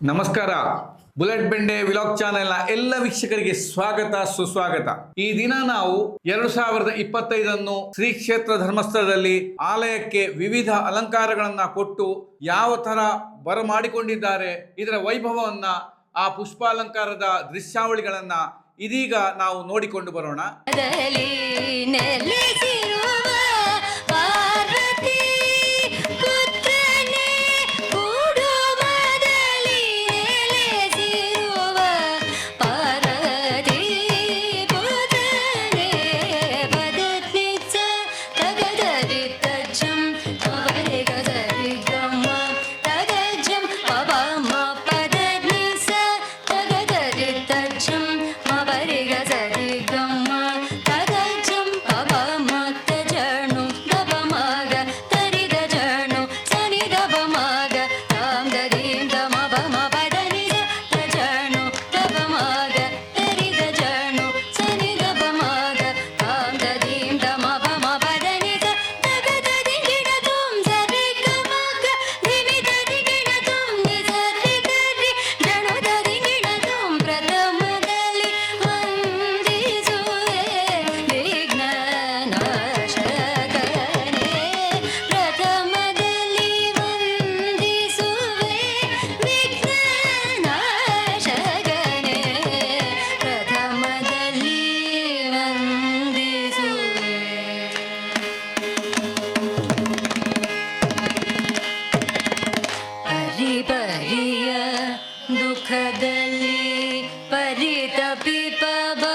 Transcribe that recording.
ನಮಸ್ಕಾರ. ಬುಲೆಟ್ ಬೆಂಡೆ ವಿಲಾಗ್ ಚಾನೆಲ್ನ ಎಲ್ಲ ವೀಕ್ಷಕರಿಗೆ ಸ್ವಾಗತ, ಸುಸ್ವಾಗತ. ಈ ದಿನ ನಾವು ಎರಡು ಸಾವಿರದ ಇಪ್ಪತ್ತೈದನ್ನು ಶ್ರೀ ಕ್ಷೇತ್ರ ಧರ್ಮಸ್ಥಳದಲ್ಲಿ ಆಲಯಕ್ಕೆ ವಿವಿಧ ಅಲಂಕಾರಗಳನ್ನ ಕೊಟ್ಟು ಯಾವ ತರ ಬರಮಾಡಿಕೊಂಡಿದ್ದಾರೆ ಇದರ ವೈಭವವನ್ನ ಆ ಪುಷ್ಪಾಲಂಕಾರದ ದೃಶ್ಯಾವಳಿಗಳನ್ನ ಇದೀಗ ನಾವು ನೋಡಿಕೊಂಡು ಬರೋಣ. people.